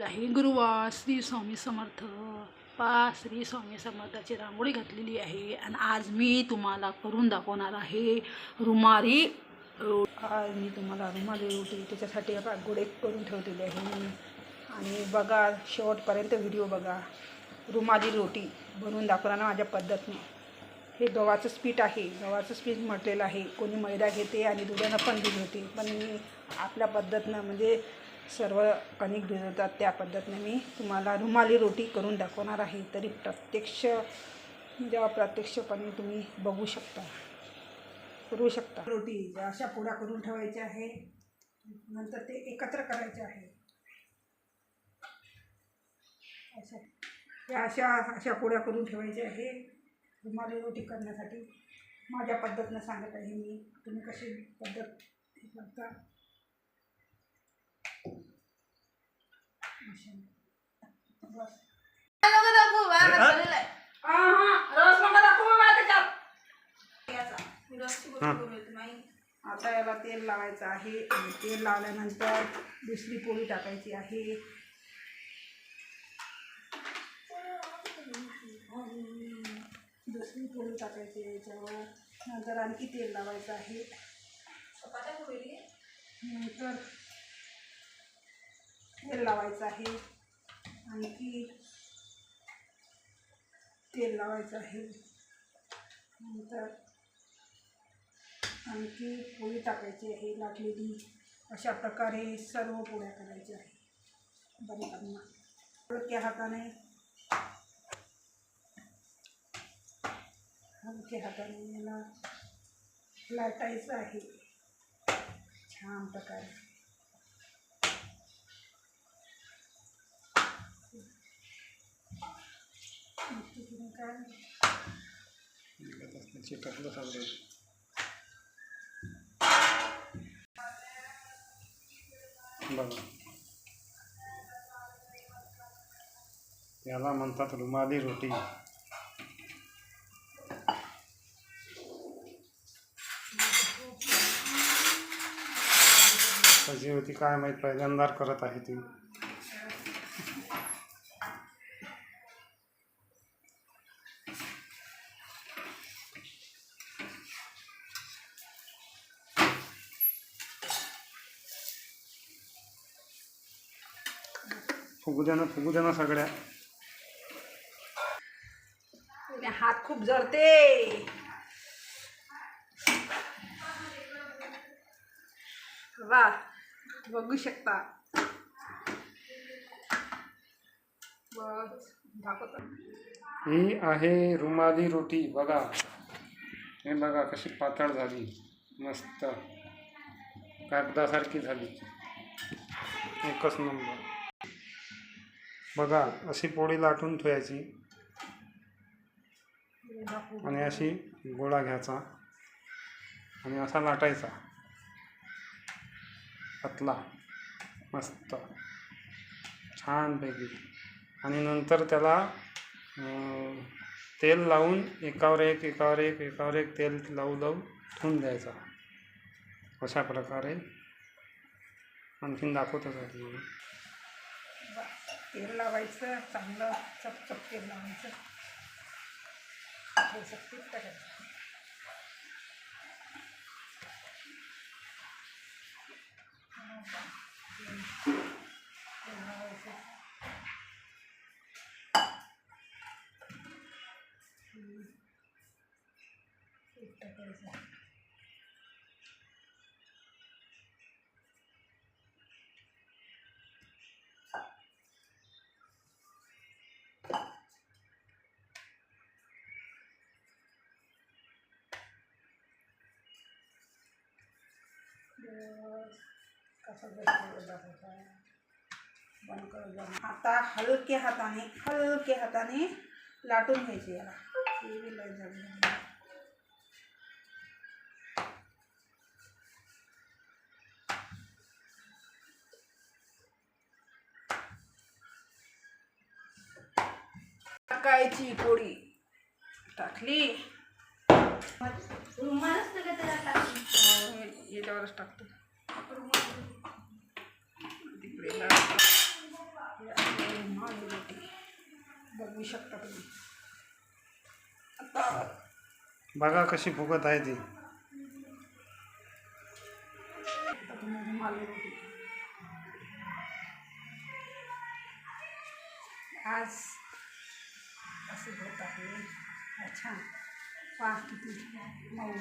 जाही गुरुवा श्री स्वामी समर्थ पा श्री स्वामी समर्थाची रांगोळी घातलेली आहे. आणि आज मी तुम्हाला करून दाखवणार आहे रुमारी रो आज मी तुम्हाला रुमाली रोटी त्याच्यासाठी आता गोडे करून ठेवलेली आहे आणि बघा शेवटपर्यंत व्हिडिओ बघा. रुमाली रोटी बनवून दाखवणार माझ्या पद्धतीने. हे गव्हाचंच पीठ आहे. गव्हाचंच पीठ म्हटलेलं आहे. कोणी मैदा घेते आणि दुधानं पण भिजवते पण मी आपल्या पद्धतीनं म्हणजे सर्व कणिक भिजवतात त्या पद्धतीने मी तुम्हाला रुमाली रोटी करून दाखवणार आहे तरी प्रत्यक्ष म्हणजे जेव्हा प्रत्यक्षपणे तुम्ही बघू शकता. करू शकता. रोटी ज्या अशा पोळ्या करून ठेवायच्या आहे नंतर ते एकत्र करायचे आहे. अशा त्या अशा अशा पोळ्या करून ठेवायच्या आहे रुमाली रोटी करण्यासाठी. माझ्या पद्धतीनं सांगत आहे मी. तुम्ही कशी पद्धत करता? आता याला तेल लावायचं आहे. आणि तेल लावल्यानंतर दुसरी पोळी टाकायची आहे. दुसरी पोळी टाकायची आहे याच्यावर नंतर आणखी तेल लावायचं आहे. नंतर तेल लावायचं आहे. आणखी तेल लावायचं आहे. नंतर आणखी पोळी टाकायची आहे लाटलेली. अशा प्रकारे सर्व पोळ्या करायच्या आहे बनवताना हलक्या हाताने. हलक्या हाताने याला लाटायचं आहे. छान प्रकारे. बघा. याला म्हणतात रुमाली रोटी. कशी होती काय माहीत पहिल्यांदा करत आहे ती. फुगू ना फुगू ना सगळ्या हात खूप जळते. वा बघू शकता. ही आहे रुमाली रोटी बघा. हे बघा कशी पातळ झाली मस्त. कागदासारखी झाली. एकच नंबर. बघा अशी पोळी लाटून ठेवायची. आणि अशी गोळा घ्यायचा. आणि असा लाटायचा. पतला मस्त छानपैकी. आणि नंतर त्याला तेल लावून एकावर एक एकावर एक एकावर एक तेल लावू लावू ठेवून द्यायचा. अशा प्रकारे आणखीन दाखवतच आहे तेल लावायचं चांगलं चपचप तेल लावायचं. थोडंसं पीठ टाकायचं लावायचं. पीठ टाकायचं कसा बंद. आता हलक्या हाताने हलक्या हाताने लाटून घ्यायचे याला. टाकायची पोळी टाकली. हे- याच्यावरच टाकतो. बघू शकता तुम्ही. आता बघा कशी फुगत आहे ती. आज असं होत आहे. छान. पहा किती मऊ